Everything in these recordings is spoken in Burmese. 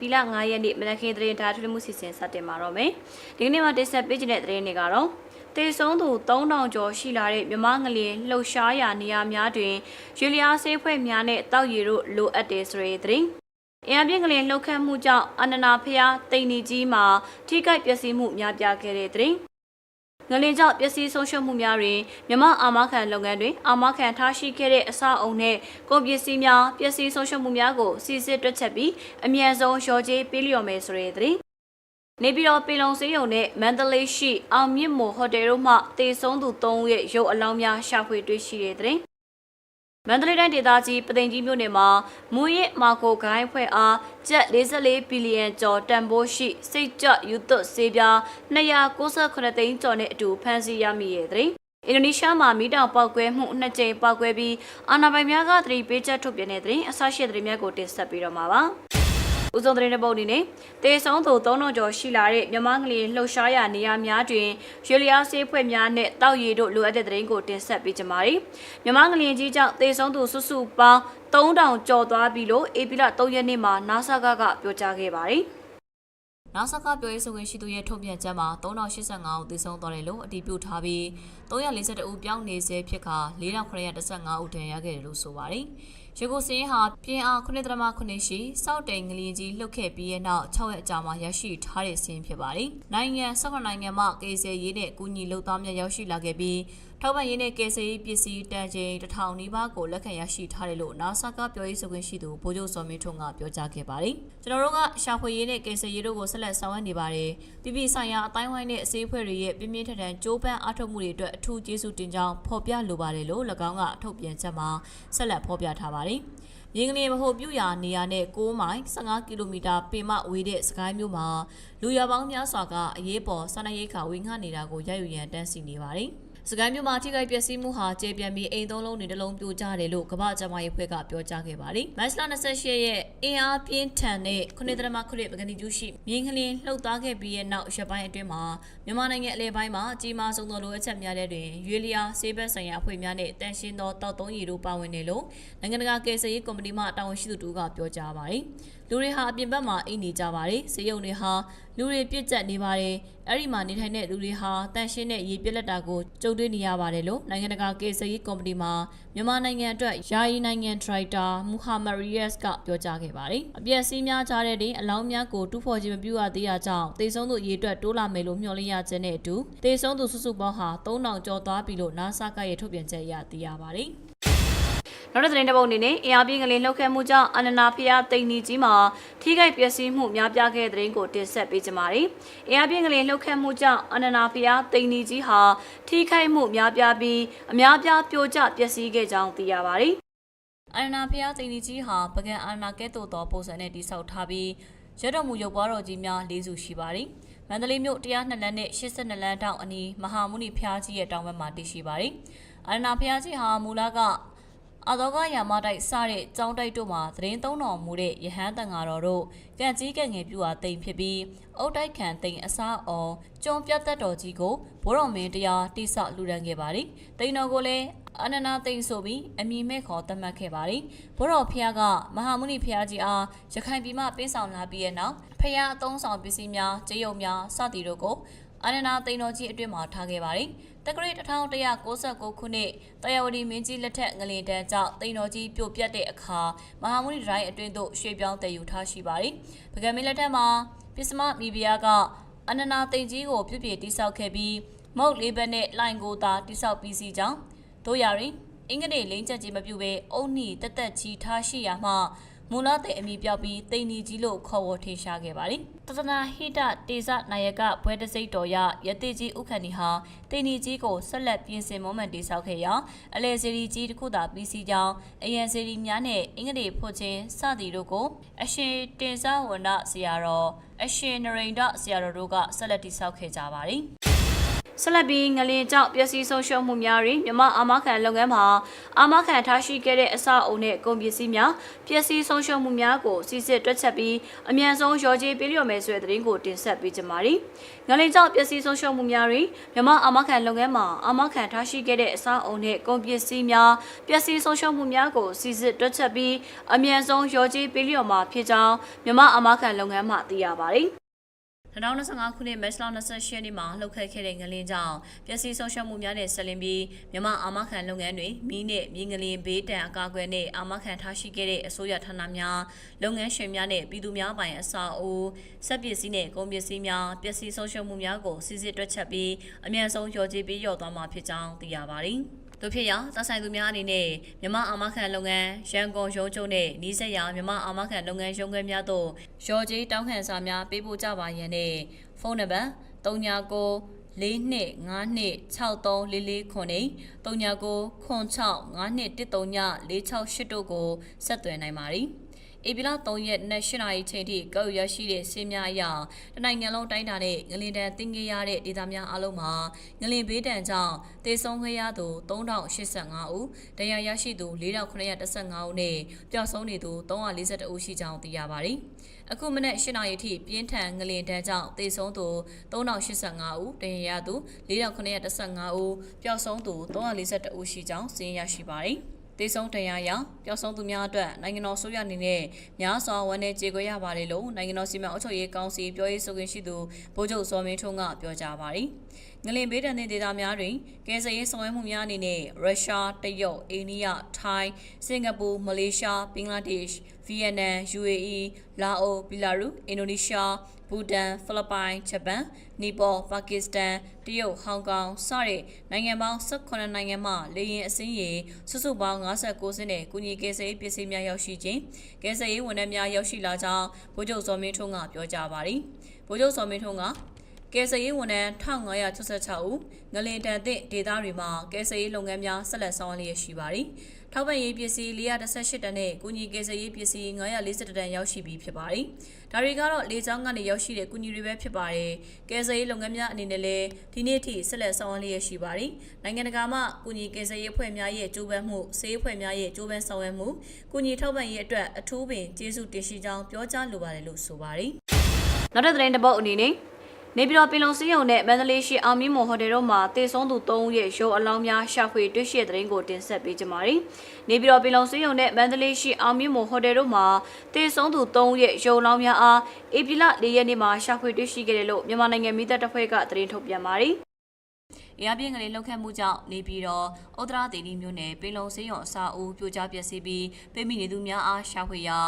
ဒီလ9ရက်နေ့မနက်ခင်းသတင်းထားထွေးမှုစီစဉ်စတင်မှာတော့မယ်ဒီကနေ့မှာတင်ဆက်ပေးခြင်းတဲ့သတင်းတွေကတော့တေဆုံးသူ3000ကျော်ရှိလာတဲ့မြမငလျင်လှုပ်ရှားရာနေရာများတွင်ရွေလျားဆေးဖွဲ့များနဲ့တောက်ရည်တို့လိုအပ်တယ်ဆိုတဲ့သတင်းအင်အားပြင်းကလေးလှုပ်ခတ်မှုကြောင့်အနန္နာဖျားတိန်နီကြီးမှာထိခိုက်ပျက်စီးမှုများပြားခဲ့တဲ့သတင်း ငလင်ကြောင့်ပျက်စီးဆုံးရှုံးမှုများတွင်မြမအာမခံလုပ်ငန်းတွင်အာမခံထားရှိခဲ့တဲ့အဆောက်အုံနှင့်ကုန်ပစ္စည်းများပျက်စီးဆုံးရှုံးမှုများကိုစီစစ်တွက်ချက်ပြီးအမြန်ဆုံးလျှော်ကြေးပေးလျော်မယ်ဆိုတဲ့သတင်းနေပြည်တော်ပေလုံစေးရုံနဲ့မန္တလေးရှိအောင်မြင့်မိုဟိုတယ်တို့မှတေဆုံးသူ3ဦးရဲ့ရုပ်အလောင်းများရှာဖွေတွေ့ရှိတဲ့သတင်း မန္တလေးတိုင်းဒေသကြီးပသိမ်ကြီးမြို့နယ်မှာမူရစ်မာကိုဂိုင်းဖွဲ့အားကျပ်44ဘီလီယံကျော်တန်ဖိုးရှိစိတ်ကြွယူသွတ်ဆေးပြား298သိန်းကျော်နဲ့အတူဖမ်းဆီးရမိရဲ့သတင်းအင်ဒိုနီးရှားမှာမိတောင်ပောက်ကွဲမှုနှစ်ကြိမ်ပောက်ကွဲပြီးအာဏာပိုင်များကသတိပေးချက်ထုတ်ပြန်တဲ့သတင်းအဆရှိတဲ့သတင်းများကိုတင်ဆက်ပေးတော့မှာပါ။ ဦးဆုံးသတင်းတစ်ပုဒ်အနေနဲ့တေဆုံးသူ3000ကျော်ရှိလာတဲ့မြမငလီလှုပ်ရှားရာနေရာများတွင်ရွေလျားဆေးဖွဲ့များနဲ့တောက်ရည်တို့လိုအပ်တဲ့သတင်းကိုတင်ဆက်ပေးကြပါမယ်။မြမငလီကြီးကြောင့်တေဆုံးသူစုစုပေါင်း3000ကျော်သွားပြီလို့အေပီလ3ရက်နေ့မှာနာဆာကကပြောကြားခဲ့ပါတယ်။နောက်ဆက်ကပြောရေးဆိုခွင့်ရှိသူရဲ့ထုတ်ပြန်ချက်မှာ3085ဦးသေဆုံးသွားတယ်လို့အတည်ပြုထားပြီး342ဦးပြောင်းနေဆဲဖြစ်ခါ4915ဦးဒဏ်ရာရခဲ့တယ်လို့ဆိုပါတယ်။ ရေကိုစင်းဟာပြင်းအား9.8ရှိစောက်တိန်ငလျင်ကြီးလှုပ်ခဲ့ပြီးတဲ့နောက်6ရက်အကြာမှာရရှိထားတဲ့စင်းဖြစ်ပါတယ်။နိုင်ငံ၁၇နိုင်ငံမှကေဆယ်ရေးနဲ့ကူညီလှုပ်သားများရောက်ရှိလာခဲ့ပြီး ထောက်ပံ့ရေးနဲ့ကေဆယ်ရေးပစ္စည်းတန်ချိန်တစ်ထောင်နီးပါးကိုလက်ခံရရှိထားတယ်လို့နာဆာကပြောရေးဆိုခွင့်ရှိသူဗိုလ်ချုပ်စောမင်းထွန်းကပြောကြားခဲ့ပါတယ်။ကျွန်တော်တို့ကရှာဖွေရေးနဲ့ကေဆယ်ရေးတို့ကိုဆက်လက်ဆောင်ရွက်နေပါတယ်။ပြည်ပဆိုင်ရာအတိုင်းဝိုင်းနဲ့အစည်းအဖွဲ့တွေရဲ့ပြင်းပြင်းထန်ထန်ကြိုးပမ်းအားထုတ်မှုတွေအတွက်အထူးကျေးဇူးတင်ကြောင်းဖော်ပြလိုပါတယ်လို့၎င်းကထုတ်ပြန်ချက်မှာဆက်လက်ဖော်ပြထားပါတယ်။ရင်းကနေမဟုတ်ပြူရာနေရာနဲ့6မိုင်15ကီလိုမီတာပင်မဝေးတဲ့စကိုင်းမြို့မှာလူရပေါင်းများစွာကအရေးပေါ်စာနာရိတ်ခါဝေငှနေတာကိုရယူရန်တန်းစီနေပါတယ်။ စကိုင်းမြို့မှာထိခိုက်ပျက်စီးမှုဟာကျေပြန့်ပြီးအိမ်သုံးလုံးတွေတစ်လုံးပြိုကျတယ်လို့ကမ္ဘာ့ကျန်းမာရေးအဖွဲ့ကပြောကြားခဲ့ပါတယ်။မတ်လ28ရက်အင်အားပြင်းထန်တဲ့ခုနှစ်တရမခုနှစ်ပကတိကျူးရှိမြင်းကလင်းလှုပ်သားခဲ့ပြီးရဲ့နောက်ရက်ပိုင်းအတွင်းမှာမြန်မာနိုင်ငံအလဲပိုင်းမှာအကြီးမားဆုံးသောလိုအပ်ချက်များတဲ့တွင်ရွေလျာဆေးဘက်ဆိုင်ရာအဖွဲ့များနဲ့တန်ရှင်းသောတောက်သုံးရည်တို့ပါဝင်တယ်လို့နိုင်ငံတကာကယ်ဆယ်ရေးကော်မတီမှတာဝန်ရှိသူတို့ကပြောကြားပါတယ်။လူတွေဟာအပြင်ဘက်မှာအိတ်နေကြပါတယ်။စေယုံတွေဟာလူတွေပြစ်ကျက်နေပါတယ်။အဲ့ဒီမှာနေထိုင်တဲ့လူတွေဟာတန်ရှင်းတဲ့ရေပြက်လက်တာကိုကြုံတွေ့နေရပါတယ်လို့နိုင်ငံတကာကယ်ဆယ်ရေးကော်မတီမှမြန်မာနိုင်ငံအတွက်ယာယီနိုင်ငံဒရိုက်တာမူဟာမက်ရီယက်စ်ကပြောကြားခဲ့ပါတယ်။အပြည့်အစည်းများကြားတဲ့တင်အလောင်းများကိုတူးဖော်ခြင်းမပြုရသေးတာကြောင့်တေဆုံးသူရေအတွက်တိုးလာမယ်လို့မျှော်လင့်ရခြင်းနဲ့အတူတေဆုံးသူစုစုပေါင်းဟာ3000ကျော်သွားပြီလို့ NASA ကရဲ့ထုတ်ပြန်ချက်အရသိရပါတယ်။ နောက်တဲ့သတင်းတစ်ပုဒ်အနေနဲ့အင်အားပြင်းကလေးလှုပ်ခတ်မှုကြောင့်အနန္နာဖျားတိန်နီကြီးမှာထိခိုက်ပျက်စီးမှုများပြားခဲ့တဲ့သတင်းကိုတင်ဆက်ပေးကြပါမယ်။အင်အားပြင်းကလေးလှုပ်ခတ်မှုကြောင့်အနန္နာဖျားတိန်နီကြီးဟာထိခိုက်မှုများပြားပြီးအများပြားပြိုကျပျက်စီးခဲ့ကြောင်းသိရပါတယ်။အနန္နာဖျားတိန်နီကြီးဟာပကံအနန္နာကဲ့သို့သောပုံစံနဲ့တိစောက်ထားပြီးရတော်မူရုပ်ပွားတော်ကြီးများ၄စုရှိပါတယ်။မန္တလေးမြို့102လမ်းနဲ့82လမ်းတောင်အနီးမဟာမုနီဖျားကြီးရဲ့တောင်ဘက်မှာတည်ရှိပါတယ်။အနန္နာဖျားကြီးဟာမူလက အာသောကယာမတိုက်စတဲ့ចောင်းတိုက်တို့မှာသတင်းသုံးတော်မူတဲ့ယဟန်တန်ဃာတော်တို့ကန့်ကြီးကငယ်ပြူဟာတိမ်ဖြစ်ပြီးအုတ်တိုက်ခံတိမ်အစားအောင်ကျွန်းပြတ်သက်တော်ကြီးကိုဘိုးတော်မင်းတရားတိဆောက်လူဒန်းခဲ့ပါတယ်။တိမ်တော်ကိုလည်းအနန္နာသိမ့်ဆိုပြီးအမည်မဲ့ခေါ်သတ်မှတ်ခဲ့ပါတယ်။ဘိုးတော်ဖျားကမဟာမုနိဖျားကြီးအားရခိုင်ပြည်မှပေးဆောင်လာပြီးတဲ့နောက်ဖျားအသုံးဆောင်ပစ္စည်းများကြေးရုံများစသည်တို့ကိုအနန္နာသိမ့်တော်ကြီးအတွင်းမှာထားခဲ့ပါတယ်။တက္ကရာ1196ခုနှစ်တရဝတီမင်းကြီးလက်ထက်ငလင်တန်းကြောင့်တိမ်တော်ကြီးပြိုပြတ်တဲ့အခါမဟာမုနိဒရိုင်းအတွင်းသို့ရွှေ့ပြောင်းတည်ယူထားရှိပါတယ်။ပကံမင်းလက်ထက်မှာပစ္စမမီဘီယာကအနန္နာသိမ့်ကြီးကိုပြုပြင်တိဆောက်ခဲ့ပြီးမုတ်လေးဘက်နဲ့လိုင်ကိုသာတိဆောက်ပြီးစီကြောင်းတို့ရရင်အင်္ဂလိပ်လိမ့်ချက်ကြီးမပြုဘဲအုံနီတက်တက်ကြီးထားရှိရာမှမူလတဲ့အမိပြောက်ပြီးတိန်နီကြီးလို့ခေါ်ဝေါ်ထေရှားခဲ့ပါတယ်။ တသနာဟိတတေဇနာယကဘွဲတစိတ်တော်ရယတိကြီးဥက္ကဏီဟာတိန်နီကြီးကိုဆက်လက်ပြင်ဆင်မွမ်းမံတိဆောက်ခဲ့ရာအလဲစီရီကြီးတစ်ခုသာပြီးစီကြောင်းအယံစီရီများနဲ့အင်္ဂလိပ်ဖွင့်ခြင်းစသည်တို့ကိုအရှင်တင်စဝန္ဒဆရာတော်အရှင်နရိန္ဒဆရာတော်တို့ကဆက်လက်တိဆောက်ခဲ့ကြပါတယ်။ ဆက်လက်ပြီးငလင်ကြောင့်ပျက်စီးဆုံးရှုံးမှုများတွင်မြမအာမခံလုပ်ငန်းမှာအာမခံထားရှိခဲ့တဲ့အဆောက်အုံနဲ့ကုန်ပစ္စည်းများပျက်စီးဆုံးရှုံးမှုများကိုစစ်စစ်တွက်ချက်ပြီးအမြန်ဆုံးရော်ကြေးပေးလျော်မယ်ဆိုတဲ့သတင်းကိုတင်ဆက်ပေးကြပါမယ်။ငလင်ကြောင့်ပျက်စီးဆုံးရှုံးမှုများတွင်မြမအာမခံလုပ်ငန်းမှာအာမခံထားရှိခဲ့တဲ့အဆောက်အုံနဲ့ကုန်ပစ္စည်းများပျက်စီးဆုံးရှုံးမှုများကိုစစ်စစ်တွက်ချက်ပြီးအမြန်ဆုံးရော်ကြေးပေးလျော်မှာဖြစ်ကြောင်းမြမအာမခံလုပ်ငန်းမှသိရပါတယ်။ 2025ခုနှစ်မတ်လ28ရက်နေ့မှာလှုပ်ခတ်ခဲ့တဲ့ငလင်းကြောင့်ပျက်စီးဆုံးရှုံးမှုများနဲ့ဆက်လင်းပြီးမြမအာမခံလုပ်ငန်းတွေမီးနဲ့မြေငလင်းဘေးတံအကာအကွယ်နဲ့အာမခံထားရှိခဲ့တဲ့အစိုးရဌာနများလုပ်ငန်းရှင်များနဲ့ပြည်သူများပိုင်အစာအိုးစက်ပစ္စည်းနဲ့ကုန်ပစ္စည်းများပျက်စီးဆုံးရှုံးမှုများကိုစစ်စစ်တွက်ချက်ပြီးအမြန်ဆုံးလျော်ကြေးပေးလျော်သွားမှာဖြစ်ကြောင်းသိရပါတယ်။ တို့ဖြစ်ရာသက်ဆိုင်သူများအနေနဲ့မြမအာမခံလုပ်ငန်းရန်ကုန်ရုံးချုပ်နဲ့နီးစပ်ရာမြမအာမခံလုပ်ငန်းရုံးခွဲများသို့ရော်ကြီးတောင်းခံစာများပေးပို့ကြပါရန်နဲ့ဖုန်းနံပါတ်39၄နှစ်၅နှစ်6344ခုနှစ်39ခွန်6 5နှစ်139 468တို့ကိုဆက်သွယ်နိုင်ပါသည် ဧပြီလ3ရက်နေ့8နာရီချိန်ထိကောက်ရရှိတဲ့စင်းများအရတနိုင်ငံလုံးတိုင်းတာနဲ့ငလင်တန်တင်ကြရတဲ့ဒေသများအလုံးမှာငလင်ဘေးတန်ကြောင့်တေဆုံးခဲ့ရသူ3085ဦး၊ဒဏ်ရာရရှိသူ4915ဦးနဲ့ပျောက်ဆုံးနေသူ342ဦးရှိကြောင်းသိရပါတယ်။အခုမနက်8နာရီထိပြင်းထန်ငလင်တန်းကြောင့်တေဆုံးသူ3085ဦး၊ဒဏ်ရာရသူ4915ဦး၊ပျောက်ဆုံးသူ342ဦးရှိကြောင်းသိရရှိပါတယ်။ တေဆုံးတရားရပျောက်ဆုံးသူများအတွက်နိုင်ငံတော်ဆိုရအနေနဲ့များစွာဝန်내ကြေကွဲရပါတယ်လို့နိုင်ငံတော်စီမံအုပ်ချုပ်ရေးကောင်စီပြောရေးဆိုခွင့်ရှိသူဗိုလ်ချုပ်စောမင်းထွန်းကပြောကြားပါတယ်။ငလင်ဘေးဒဏ်တဲ့ဒေသများတွင်ကယ်ဆယ်ရေးဆောင်ရွက်မှုများအနေနဲ့ရုရှားတရုတ်အိန္ဒိယထိုင်းစင်ကာပူမလေးရှားဘင်္ဂလားဒေ့ရှ် ဗီယက်နမ် UAE လာအိုဘီလာရုအင်ဒိုနီးရှားဘူတန်ဖိလစ်ပိုင်ဂျပန်နီပေါပါကစ္စတန်တရုတ်ဟောင်ကောင်စတဲ့နိုင်ငံပေါင်း18နိုင်ငံမှလေယာဉ်အစင်းရေစုစုပေါင်း59စင်းနဲ့ကုညီကယ်ဆယ်ရေးပစ္စည်းများရောက်ရှိခြင်းကယ်ဆယ်ရေးဝန်ထမ်းများရောက်ရှိလာကြောင်းဗိုလ်ချုပ်စောမင်းထွန်းကပြောကြားပါသည်ဗိုလ်ချုပ်စောမင်းထွန်းက ကယ်ဆယ်ရေးဝန်ထမ်း1566ဦးငလင်တန်သင့်ဒေသတွေမှာကယ်ဆယ်ရေးလုပ်ငန်းများဆက်လက်ဆောင်ရွက်လျက်ရှိပါသည်ထောက်ပံ့ရေးပစ္စည်း418တန်နဲ့ကုညီကယ်ဆယ်ရေးပစ္စည်း940တန်ရောက်ရှိပြီးဖြစ်ပါတယ်။ဒါတွေကတော့လေကြောင်းကနေရောက်ရှိတဲ့ကုညီတွေပဲဖြစ်ပါတယ်။ကယ်ဆယ်ရေးလုပ်ငန်းများအနေနဲ့လည်းဒီနေ့ထိဆက်လက်ဆောင်ရွက်လျက်ရှိပါတယ်။နိုင်ငံတကာမှကုညီကယ်ဆယ်ရေးအဖွဲ့များရဲ့ကြိုးပမ်းမှုစေအဖွဲ့များရဲ့ကြိုးပမ်းဆောင်ရွက်မှုကုညီထောက်ပံ့ရေးအတွက်အထူးပင်ကျေးဇူးတင်ရှိကြောင်းပြောကြားလိုပါတယ်လို့ဆိုပါတယ်။နောက်တဲ့သတင်းတစ်ပုဒ်အနေနဲ့ နေပြည်တော်ပင်လုံစည်းရုံနဲ့မန္တလေးရှိအောင်မြင့်မော်ဟိုတယ်တို့မှာတေဆုံးသူ3ဦးရဲ့ရုပ်အလောင်းများရှာဖွေတွေ့ရှိတဲ့သတင်းကိုတင်ဆက်ပေးကြပါမယ်။နေပြည်တော်ပင်လုံစည်းရုံနဲ့မန္တလေးရှိအောင်မြင့်မော်ဟိုတယ်တို့မှာတေဆုံးသူ3ဦးရဲ့ရုပ်အလောင်းများအားဧပြီလ၄ရက်နေ့မှာရှာဖွေတွေ့ရှိခဲ့တယ်လို့မြန်မာနိုင်ငံမိသက်တပ်ဖွဲ့ကသတင်းထုတ်ပြန်ပါတယ်။အရာပြင်းကလေးလှုပ်ခတ်မှုကြောင့်နေပြည်တော်ဩဒရာဒေဒီမြို့နယ်ပင်လုံစေးရုံအစာအုပ်ပြိုကျပျက်စီးပြီးပိမိနေသူများအားရှာဖွေရာ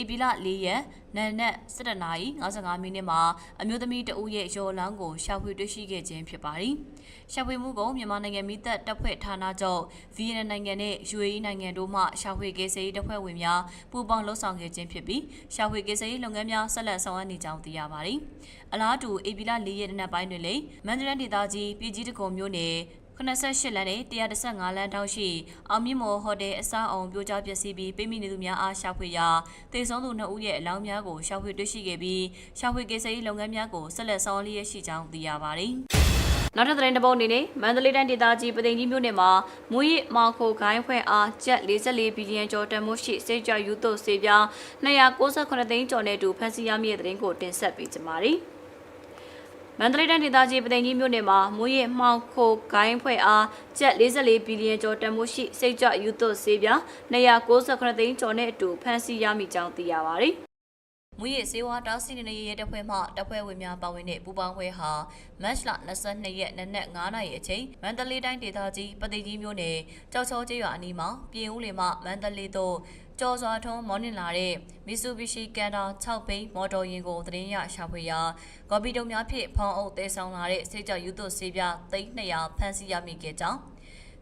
ဧပြီလ၄ရက် နံနက်7:55မိနစ်မှာအမျိုးသမီးတဦးရဲ့ရော်လန်းကိုရှာဖွေတွေ့ရှိခဲ့ခြင်းဖြစ်ပါတယ်။ရှာဖွေမှုကိုမြန်မာနိုင်ငံမိသက်တပ်ဖွဲ့ဌာနချုပ်ဗီယက်နမ်နိုင်ငံနဲ့ UAE နိုင်ငံတို့မှရှာဖွေကေစေးတပ်ဖွဲ့ဝင်များပူးပေါင်းလှုပ်ဆောင်ခဲ့ခြင်းဖြစ်ပြီးရှာဖွေကေစေးလုပ်ငန်းများဆက်လက်ဆောင်ရွက်နေကြောင်းသိရပါတယ်။အလားတူဧပြီလ၄ရက်နေ့ပိုင်းတွင်လည်းမန္တလေးဒေသကြီးပြည်ကြီးတကုံမြို့နယ် 88လမ်းနဲ့115လမ်းတောက်ရှိအောင်မြင့်မော်ဟိုတယ်အဆောက်အုံပြိုကျပျက်စီးပြီးပိမိနေသူများအားရှာဖွေရာတေဆုံးသူ2ဦးရဲ့အလောင်းများကိုရှာဖွေတွေ့ရှိခဲ့ပြီးရှာဖွေကိစ္စရေးလုပ်ငန်းများကိုဆက်လက်ဆောင်ရွက်လျက်ရှိကြောင်းသိရပါတယ်။နောက်ထပ်သတင်းတစ်ပုဒ်အနေနဲ့မန္တလေးတိုင်းဒေသကြီးပသိမ်ကြီးမြို့နယ်မှာမူရစ်မော်ခိုဂိုင်းဖွဲ့အားကျပ်44ဘီလီယံကျော်တန်မှုရှိစေကြယူသွစေပြား298သိန်းကျော်နဲ့အတူဖန်စီရမည့်တဲ့သတင်းကိုတင်ဆက်ပေးကြပါမယ်။ မန္တလေးတိုင်းဒေသကြီးပသိမ်ကြီးမြို့နယ်မှာမူရစ်မှောင်ခိုဂိုင်းဖွဲ့အားကျပ်44ဘီလီယံကျော်တန်ဖိုးရှိစိတ်ကြယူသွတ်ဆေးပြား298သိန်းကျော်နဲ့အတူဖမ်းဆီးရမိကြောင်းသိရပါတယ်။ မူရစ်စေဝါတားဆီနေရဲတပ်ဖွဲ့မှတပ်ဖွဲ့ဝင်များပါဝင်တဲ့ပူးပေါင်းဖွဲ့ဟာမတ်လ22ရက်နနက်9:00နာရီအချိန်မန္တလေးတိုင်းဒေသကြီးပသိမ်ကြီးမြို့နယ်ကြောက်ချောကျေးရွာအနီးမှာပြင်ဦးလင်မှမန္တလေးသို့ကျော်စွာထုံးမောင်းနှင်လာတဲ့ Mitsubishi Canter 6ဘိန်းမော်တော်ယာဉ်ကိုသတင်းရရှာဖွေရာကော်ပီတုံများဖြင့်ဖောင်းအုပ်တဲဆောင်လာတဲ့စိတ်ကြောက်ယူသွဆေးပြား300ဖမ်းဆီးရမိခဲ့ကြောင်း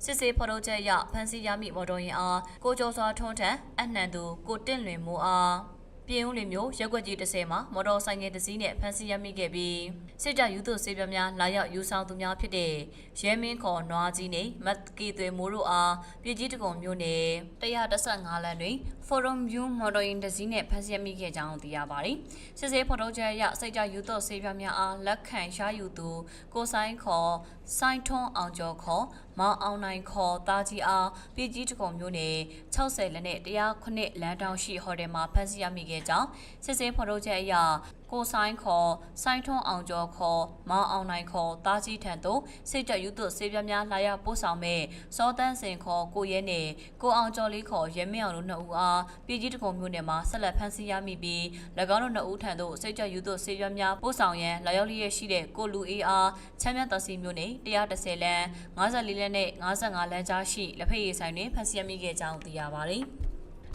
စစ်စေးဖော်ထုတ်ချက်အရဖမ်းဆီးရမိမော်တော်ယာဉ်အားကိုကျော်စွာထုံးထံအနှံသူကိုတင့်လွင်မိုးအား ပပြည်ဦးလင်မျိုးရက်ွက်ကြီး30မှာမော်တော်ဆိုင်ငယ်တစ်စီးနဲ့ဖမ်းဆီးရမိခဲ့ပြီးစစ်တပ်ယူသွစေပြများလာရောက်ယူဆောင်သူများဖြစ်တဲ့ရဲမင်းခေါ်နွားကြီးနဲ့မတ်ကီသွေမိုးတို့အားပြည်ကြီးတကုံမျိုးနဲ့115လမ်းတွင် Forum View မော်တော်ယာဉ်တစ်စီးနဲ့ဖမ်းဆီးရမိခဲ့ကြောင်းသိရပါတယ်။စစ်စေးဖော်ထုတ်ချက်အရစိတ်ကြယူသွစေပြများအားလက်ခံရယူသူကိုဆိုင်ခေါ် စိုင်းထွန်းအောင်ကျော်ခေါ်မောင်အောင်နိုင်ခေါ်တာကြီးအားပြည်ကြီးတကုံမျိုးနဲ့60လက်နဲ့109လမ်းတောင်ရှိဟိုတယ်မှာဖမ်းဆီးရမိခဲ့ကြောင်းစစ်စေးဖော်ထုတ်ချက်အရ ကိုဆိုင်ခေါ်စိုင်းထွန်းအောင်ကျော်ခေါ်မောင်အောင်နိုင်ခေါ်တာကြီးထံသို့စိတ်တက်ယူသွစေပြများလာရောက်ပို့ဆောင်မဲ့စောတန်းစင်ခေါ်ကိုရဲနဲ့ကိုအောင်ကျော်လေးခေါ်ရဲမင်းအောင်တို့နှစ်ဦးအားပြည်ကြီးတကုံမျိုးနဲ့မှာဆက်လက်ဖမ်းဆီးရမိပြီး၎င်းတို့နှစ်ဦးထံသို့စိတ်တက်ယူသွစေပြများပို့ဆောင်ရန်လာရောက်လျက်ရှိတဲ့ကိုလူအေးအားချမ်းမြတ်တော်စီမျိုးနဲ့130လမ်း54လမ်းနဲ့55လမ်းကြားရှိလက်ဖက်ရည်ဆိုင်တွင်ဖမ်းဆီးရမိခဲ့ကြောင်းသိရပါတယ်။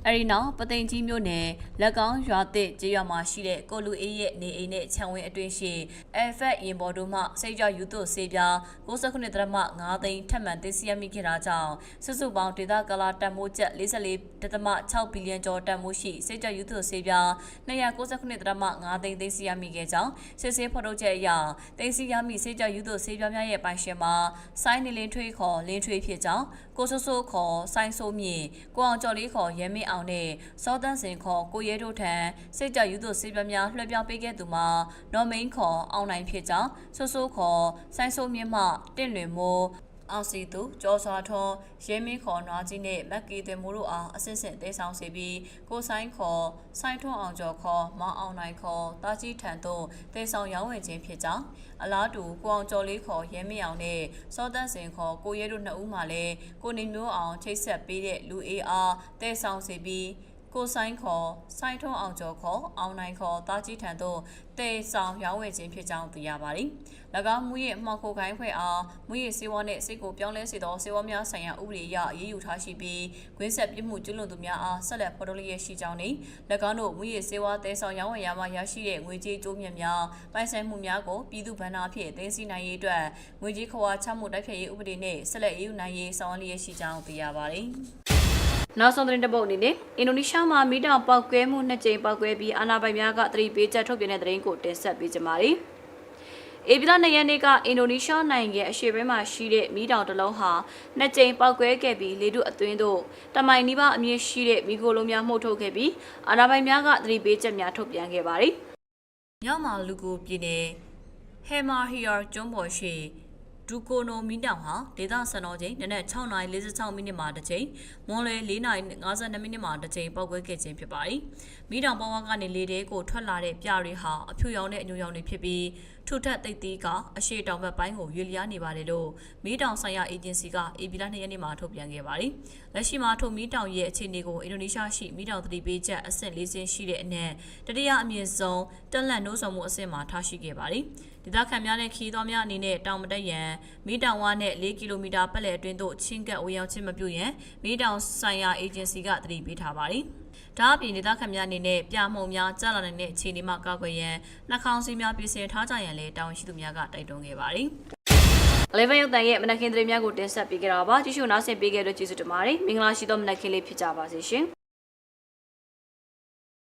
အဲဒီနောက်ပသိမ်ကြီးမြို့နယ်လက်ကောင်းရွာသစ်ကျေးရွာမှာရှိတဲ့ကိုလူအေးရဲ့နေအိမ်နဲ့ခြံဝင်းအတွင်းရှိအဖက်ရင်ပေါ်တို့မှစိတ်ကြယူသွစေပြား69ဒရမ9သိန်းထပ်မံသိမ်းဆည်းရမိခဲ့တာကြောင့်စုစုပေါင်းဒေသကလာတန်မိုးကျပ်44.6ဘီလီယံကျော်တန်မိုးရှိစိတ်ကြယူသွစေပြား269ဒရမ9သိန်းသိမ်းဆည်းရမိခဲ့ကြောင်းစစ်ဆေးဖော်ထုတ်ချက်အရသိမ်းဆည်းရမိစိတ်ကြယူသွစေပြားများရဲ့ပိုင်ရှင်မှာစိုင်းနေလင်းထွေးခေါ်လင်းထွေးဖြစ်ကြောင်းကိုဆိုးဆိုးခေါ်စိုင်းဆိုးမြင့်ကိုအောင်ကျော်လေးခေါ်ရဲမင်းအောင်နဲ့စောတန်းစင်ခေါ်ကိုရဲတို့ထံစိတ်ကြယူသွစေပြများလွှဲပြောင်းပေးခဲ့သူမှာနော်မိန်ခေါ်အောင်နိုင်ဖြစ်ကြောင်းဆိုးဆိုးခေါ်ဆိုင်းဆိုးမြင့်မှတင့်လွင်မိုး အောင်စီသူကျော်စွာထွန်းရဲမင်းခေါ်နွားကြီးနဲ့မက်ကီသွေမိုးတို့အားအစစ်စစ်သေးဆောင်စေပြီးကိုဆိုင်ခေါ်စိုင်းထွန်းအောင်ကျော်ခေါ်မောင်အောင်နိုင်ခေါ်တာကြီးထံသို့သေဆောင်ရောင်းဝယ်ခြင်းဖြစ်ကြောင်းအလားတူကိုအောင်ကျော်လေးခေါ်ရဲမင်းအောင်နဲ့စောတန်းစင်ခေါ်ကိုရဲတို့နှစ်ဦးမှလည်းကိုနေမျိုးအောင်ချိတ်ဆက်ပေးတဲ့လူအေးအားသေဆောင်စေပြီး ကိုဆိုင်ခေါ်စိုင်းထွန်းအောင်ကျော်ခေါ်အောင်နိုင်ခေါ်တာကြီးထံသို့တေဆောင်ရောင်းဝယ်ခြင်းဖြစ်ကြောင်းသိရပါတယ်။၎င်းမူရဲ့မှောက်ခိုခိုင်းဖွဲ့အားမူရဲ့စေဝါနဲ့စိတ်ကိုပြောင်းလဲစေသောစေဝါများဆိုင်ရာဥပဒေအရအရေးယူထားရှိပြီးကွင်းဆက်ပြစ်မှုကျူးလွန်သူများအားဆက်လက်ဖော်ထုတ်လျက်ရှိကြောင်းနဲ့၎င်းတို့မူရဲ့စေဝါတေဆောင်ရောင်းဝယ်ရမှရရှိတဲ့ငွေကြေးကျိုးမြတ်များပိုင်ဆိုင်မှုများကိုပြည်သူ့ဗန္နာဖြင့်သိမ်းဆည်းနိုင်ရေးအတွက်ငွေကြေးခွာချမှုတိုက်ဖျက်ရေးဥပဒေနဲ့ဆက်လက်အရေးယူနိုင်ရေးဆောင်ရွက်လျက်ရှိကြောင်းသိရပါတယ်။ နောက်ဆုံးသတင်းတစ်ပုဒ်အနေနဲ့အင်ဒိုနီးရှားမှာမိတောင်ပောက်ကွဲမှုနှစ်ကြိမ်ပောက်ကွဲပြီးအာဏာပိုင်များကသတိပေးချက်ထုတ်ပြန်တဲ့သတင်းကိုတင်ဆက်ပေးကြပါမယ်။အေဗီလာနှစ်ရက်နေ့ကအင်ဒိုနီးရှားနိုင်ငံအရှေ့ဘက်မှာရှိတဲ့မိတောင်တစ်လုံးဟာနှစ်ကြိမ်ပောက်ကွဲခဲ့ပြီးလေတုအသွင်းတို့တမိုင်နီးပါးအမြင့်ရှိတဲ့မိခိုလုံးများမှုတ်ထုတ်ခဲ့ပြီးအာဏာပိုင်များကသတိပေးချက်များထုတ်ပြန်ခဲ့ပါတယ်။မြောက်မာလူကိုပြည်နယ်ဟေမာဟီယာကျွန်းပေါ်ရှိ ဒူကိုနိုမီတောင်ဟာဒေသစံတော်ချိန်နနက်6:46မိနစ်မှာတစ်ချိန်မွန်လွယ်4:52မိနစ်မှာတစ်ချိန်ပောက်ကွဲခဲ့ခြင်းဖြစ်ပါတယ်။မိတောင်ပေါဝါကနေလေတဲကိုထွက်လာတဲ့ပြတွေဟာအဖြူရောင်နဲ့အညူရောင်တွေဖြစ်ပြီး ထုထက်သိပ်သီးကအရှိတောင်ဘက်ပိုင်းကိုရွေလျားနေပါတယ်လို့မိတောင်ဆိုင်ရာအေဂျင်စီကအေပီလာ2ရက်နေ့မှာထုတ်ပြန်ခဲ့ပါတယ်။လက်ရှိမှာထိုမိတောင်ရဲ့အခြေအနေကိုအင်ဒိုနီးရှားရှိမိတောင်သတိပေးချက်အဆင့်၄ဆင့်ရှိတဲ့အနက်တတိယအမြင့်ဆုံးတက်လက်နှိုးဆော်မှုအဆင့်မှာထားရှိခဲ့ပါတယ်။ဒေသခံများနဲ့ခီးတော်များအနေနဲ့တောင်မတက်ရန်မိတောင်ဝါနဲ့၄ကီလိုမီတာပတ်လည်အတွင်းသို့ချင်းကပ်ဝေရောက်ခြင်းမပြုရန်မိတောင်ဆိုင်ရာအေဂျင်စီကသတိပေးထားပါတယ်။ ဒါအပြင်ဒေသခံများအနေနဲ့ပြမှုံများကြာလာနိုင်တဲ့အခြေအနေမှာကာကွယ်ရန်နှာခေါင်းစည်းများပြင်ဆင်ထားကြရန်လည်းတာဝန်ရှိသူများကတိုက်တွန်းခဲ့ပါတယ်။အလေးဖန်ရုပ်တန်ရဲ့မနက်ခင်းသတင်းများကိုတင်ဆက်ပေးကြတာပါကြည့်ရှုနားဆင်ပေးခဲ့တဲ့ကျေးဇူးတင်ပါတယ်မင်္ဂလာရှိသောမနက်ခင်းလေးဖြစ်ကြပါစေရှင်